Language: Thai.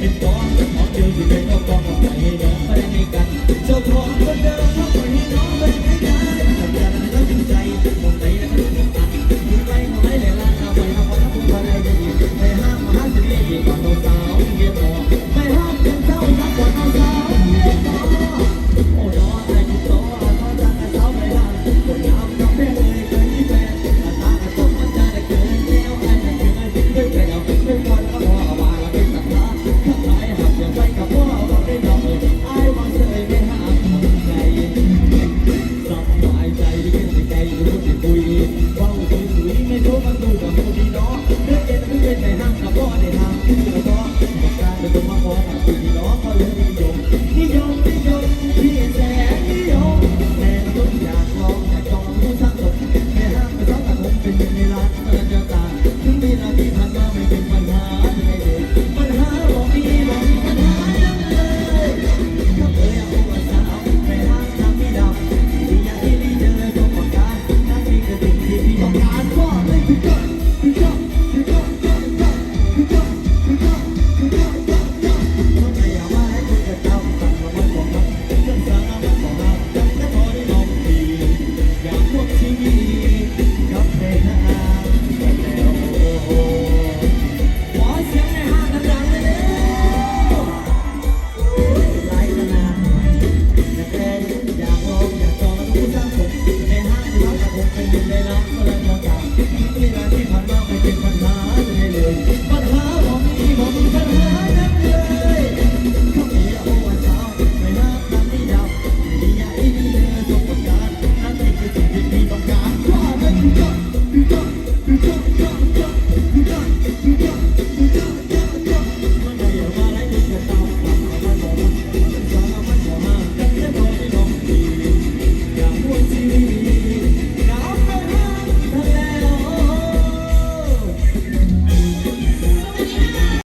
เป็นกองเองเจอที่เป็นกองกองของใจเดินมาได้กัน จะจงมาขอทำสิ่งที่น้องเขาเรียนนิยมนิยมนิยมพี่แสนนิยมแม่ต้นอยากลองอยากจองผู้สร้างสดแม่ห้ามไปซอกับผมเป็นยังไงล่ะกำลัจตาถึงมีนาทีผ่ามไม่เป็นปัญหาไม่ได้